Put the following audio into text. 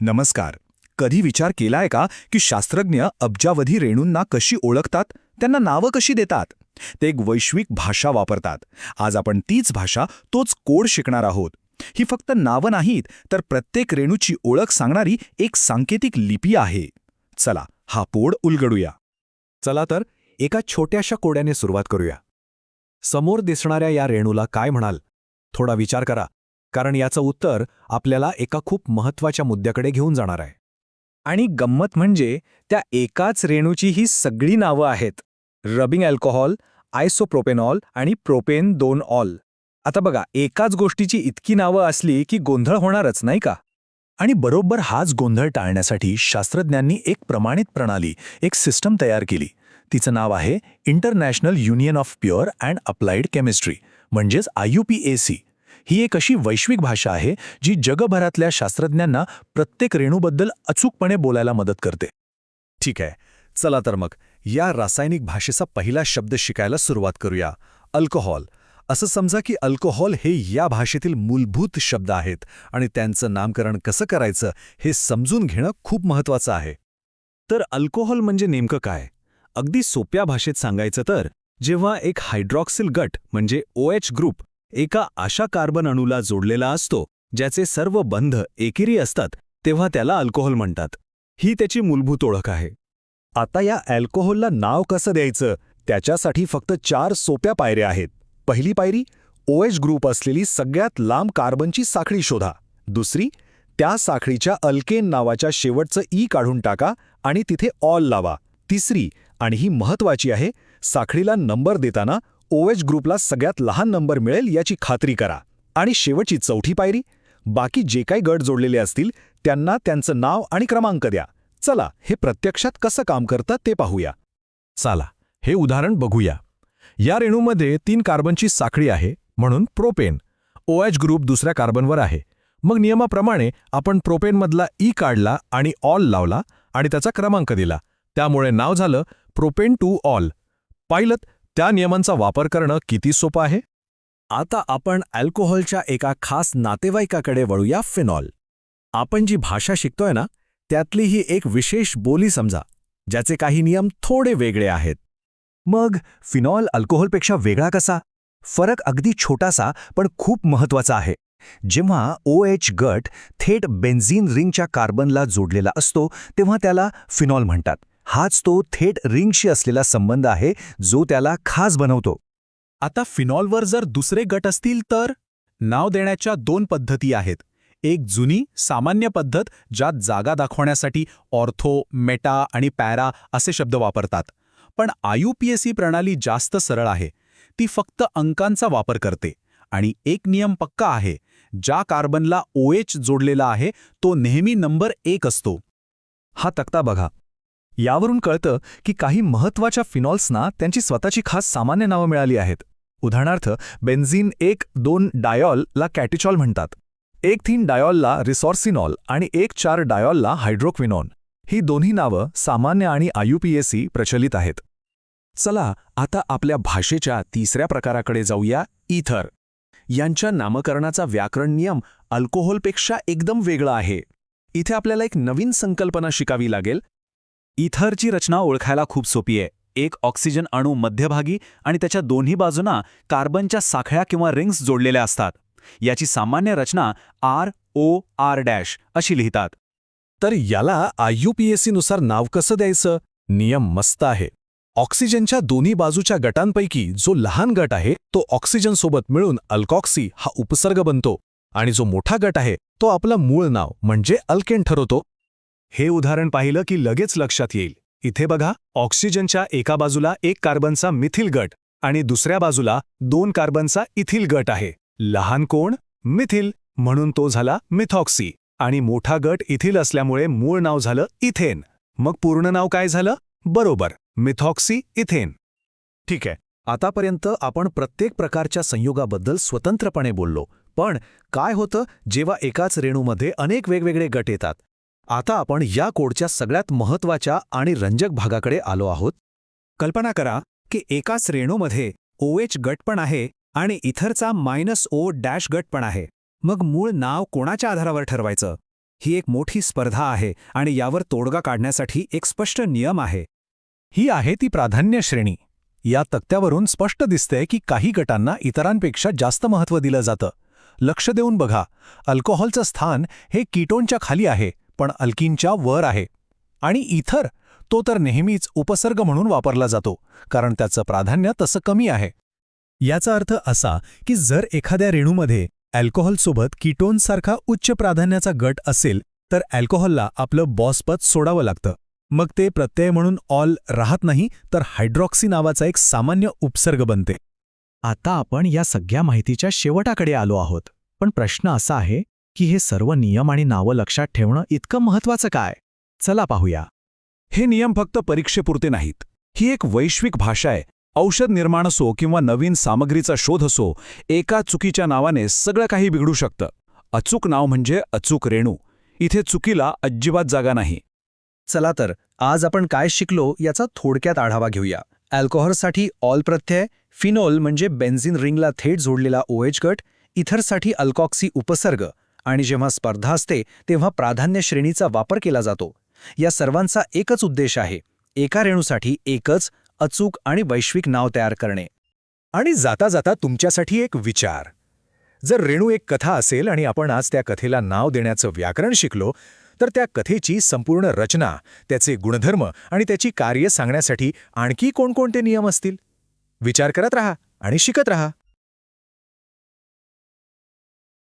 नमस्कार. कधी विचार केलाय का की शास्त्रज्ञ अब्जावधी रेणूंना कशी ओळखतात? त्यांना नावं कशी देतात? ते एक वैश्विक भाषा वापरतात. आज आपण तीच भाषा तोच कोड शिकणार आहोत. ही फक्त नावं नाहीत तर प्रत्येक रेणूची ओळख सांगणारी एक सांकेतिक लिपी आहे. चला हा पोड उलगडूया. चला तर एका छोट्याशा कोड्याने सुरुवात करूया. समोर दिसणाऱ्या या रेणूला काय म्हणाल? थोडा विचार करा. कारण याचं उत्तर आपल्याला एका खूप महत्त्वाच्या मुद्द्याकडे घेऊन जाणार आहे. आणि गंमत म्हणजे त्या एकाच रेणूची ही सगळी नावं आहेत. रबिंग अल्कोहॉल आयसोप्रोपेनॉल आणि प्रोपेन दोन ऑल. आता बघा एकाच गोष्टीची इतकी नावं असली की गोंधळ होणारच नाही का? आणि बरोबर हाच गोंधळ टाळण्यासाठी शास्त्रज्ञांनी एक प्रमाणित प्रणाली एक सिस्टम तयार केली. तिचं नाव आहे international union of pure and applied chemistry म्हणजेच आययुपीएसी ही एक अशी वैश्विक भाषा आहे जी जगभरातल्या शास्त्रज्ञांना प्रत्येक रेणूबद्दल अचूकपणे बोलायला मदत करते. ठीक आहे चला तर मग या रासायनिक भाषेचा पहिला शब्द शिकायला सुरुवात करूया. अल्कोहॉल. असं समजा की अल्कोहॉल हे या भाषेतील मूलभूत शब्द आहेत आणि त्यांचं नामकरण कसं करायचं हे समजून घेणं खूप महत्वाचं आहे. तर अल्कोहॉल म्हणजे नेमकं काय? अगदी सोप्या भाषेत सांगायचं तर जेव्हा एक हायड्रॉक्सिल गट म्हणजे ओ एच ग्रुप एका अशा कार्बन अणूला जोडलेला असतो ज्याचे सर्व बंध एकेरी असतात तेव्हा त्याला अल्कोहोल म्हणतात. ही त्याची मूलभूत ओळख आहे. आता या अल्कोहोलला नाव कसं द्यायचं? त्याच्यासाठी फक्त चार सोप्या पायऱ्या आहेत. पहिली पायरी ओएच ग्रुप असलेली सगळ्यात लांब कार्बनची साखळी शोधा. दुसरी त्या साखळीच्या अल्केन नावाच्या शेवटचं ई काढून टाका आणि तिथे ऑल लावा. तिसरी आणि ही महत्वाची आहे साखळीला नंबर देताना ओएच ग्रुपला सगळ्यात लहान नंबर मिळेल याची खात्री करा. आणि शेवटची चौथी पायरी बाकी जे काही गट जोडलेले असतील त्यांना त्यांचं नाव आणि क्रमांक द्या. चला हे प्रत्यक्षात कसं काम करतं ते पाहूया. चला हे उदाहरण बघूया. या रेणूमध्ये तीन कार्बनची साखळी आहे म्हणून प्रोपेन. ओएच ग्रुप दुसऱ्या कार्बनवर आहे. मग नियमाप्रमाणे आपण प्रोपेनमधला ई काढला आणि ऑल लावला आणि त्याचा क्रमांक दिला. त्यामुळे नाव झालं प्रोपेन टू ऑल. पाहिलं त्या नियमांचा वापर करणं किती सोपं आहे? आता आपण अल्कोहोलच्या एका खास नातेवाईकाकडे वळूया फिनॉल. आपण जी भाषा शिकतोय ना त्यातली ही एक विशेष बोली समजा ज्याचे काही नियम थोडे वेगळे आहेत. मग फिनॉल अल्कोहोलपेक्षा वेगळा कसा? फरक अगदी छोटासा पण खूप महत्त्वाचा आहे. जेव्हा ओ एच गट थेट बेन्झीन रिंगच्या कार्बनला जोडलेला असतो तेव्हा त्याला फिनॉल म्हणतात. हाच तो थेट रिंगशी असलेला संबंध आहे जो त्याला खास बनवतो. आता फिनॉलवर जर दुसरे गट असतील तर? नाव देण्याच्या दोन पद्धती आहेत. एक जुनी सामान्य पद्धत ज्यात जागा दाखवण्यासाठी ऑर्थो मेटा आणि पॅरा असे शब्द वापरतात. पण आयुपीएसी प्रणाली जास्त सरळ आहे. ती फक्त अंकांचा वापर करते. आणि एक नियम पक्का आहे. ज्या कार्बनला ओएच जोडलेला आहे तो नेहमी नंबर एक असतो. हा तक्ता बघा. यावरून कळतं की काही महत्त्वाच्या फिनॉल्सना त्यांची स्वतःची खास सामान्य नावं मिळाली आहेत. उदाहरणार्थ बेन्झीन एक दोन डायॉलला कॅटिचॉल म्हणतात. एक थीन डायॉलला रिसॉर्सिनॉल आणि एक चार डायॉलला हायड्रोक्विनॉन. ही दोन्ही नावं सामान्य आणि आयुपीएसी प्रचलित आहेत. चला आता आपल्या भाषेच्या तिसऱ्या प्रकाराकडे जाऊया इथर यांच्या नामकरणाचा व्याकरण नियम अल्कोहोलपेक्षा एकदम वेगळा आहे. इथे आपल्याला एक नवीन संकल्पना शिकावी लागेल इथरची रचना ओळखायला खूप सोपी आहे. एक ऑक्सिजन अणू मध्यभागी आणि त्याच्या दोन्ही बाजूंना कार्बनच्या साखळ्या किंवा रिंग्स जोडलेल्या असतात. याची सामान्य रचना आर ओ आर डॅश अशी लिहितात. तर याला आयुपीएसीनुसार नाव कसं द्यायचं? नियम मस्त आहे. ऑक्सिजनच्या दोन्ही बाजूच्या गटांपैकी जो लहान गट आहे तो ऑक्सिजनसोबत मिळून अल्कॉक्सी हा उपसर्ग बनतो. आणि जो मोठा गट आहे तो आपलं मूळ नाव म्हणजे अल्केन ठरवतो. हे उदाहरण पाहिलं की लगेच लक्षात येईल. इथे बघा ऑक्सिजनच्या एका बाजूला एक कार्बनचा मिथिल गट आणि दुसऱ्या बाजूला दोन कार्बनचा इथिल गट आहे. लहान कोण? मिथिल म्हणून तो झाला मिथॉक्सी आणि मोठा गट इथिल असल्यामुळे मूळ नाव झालं इथेन. मग पूर्ण नाव काय झालं? बरोबर मिथॉक्सी इथेन. ठीक आहे आतापर्यंत आपण प्रत्येक प्रकारच्या संयोगाबद्दल स्वतंत्रपणे बोललो पण काय होतं जेव्हा एकाच रेणूमध्ये अनेक वेगवेगळे गट येतात? आता आपण या कोडच्या सगळ्यात महत्त्वाच्या आणि रंजक भागाकडे आलो आहोत. कल्पना करा की एकाच रेणूमध्ये ओएच गट पण आहे आणि इथरचा मायनस ओ डॅश गट पण आहे. मग मूळ नाव कोणाच्या आधारावर ठरवायचं? ही एक मोठी स्पर्धा आहे आणि यावर तोडगा काढण्यासाठी एक स्पष्ट नियम आहे. ही आहे ती प्राधान्य श्रेणी. या तक्त्यावरून स्पष्ट दिसतंय की काही गटांना इतरांपेक्षा जास्त महत्त्व दिलं जातं. लक्ष देऊन बघा अल्कोहॉलचं स्थान हे कीटोनच्या खाली आहे. पण अल्किनच्या वर आहे. आणि इथर तो तर नेहमीच उपसर्ग म्हणून वापरला जातो कारण त्याचं प्राधान्य तसं कमी आहे. याचा अर्थ असा की जर एखाद्या रेणूमध्ये अल्कोहोलसोबत कीटोनसारखा उच्च प्राधान्याचा गट असेल तर अल्कोहोलला आपलं बॉसपद सोडावं लागतं. मग ते प्रत्यय म्हणून ऑल राहत नाही तर हायड्रॉक्सी नावाचा एक सामान्य उपसर्ग बनते. आता आपण या सगळ्या माहितीच्या शेवटाकडे आलो आहोत. पण प्रश्न असा आहे की हे सर्व नियम आणि नावं लक्षात ठेवणं इतकं महत्वाचं काय? चला पाहूया. हे नियम फक्त परीक्षेपुरते नाहीत. ही एक वैश्विक भाषा आहे. औषध निर्माण असो किंवा नवीन सामग्रीचा शोध असो एका चुकीच्या नावाने सगळं काही बिघडू शकतं. अचूक नाव म्हणजे अचूक रेणू. इथे चुकीला अजिबात जागा नाही. चला तर आज आपण काय शिकलो याचा थोडक्यात आढावा घेऊया. अल्कोहलसाठी ऑल प्रत्यय फिनोल म्हणजे बेन्झिन रिंगला थेट जोडलेला ओएच गट इथरसाठी अल्कॉक्सी उपसर्ग. आणि जेव्हा स्पर्धा असते तेव्हा प्राधान्य श्रेणीचा वापर केला जातो. या सर्वांचा एकच उद्देश आहे एका रेणूसाठी एकच अचूक आणि वैश्विक नाव तयार करणे. आणि जाता जाता तुमच्यासाठी एक विचार. जर रेणू एक कथा असेल आणि आपण आज त्या कथेला नाव देण्याचं व्याकरण शिकलो तर त्या कथेची संपूर्ण रचना त्याचे गुणधर्म आणि त्याची कार्य सांगण्यासाठी आणखी कोणकोणते नियम असतील? विचार करत रहा आणि शिकत रहा.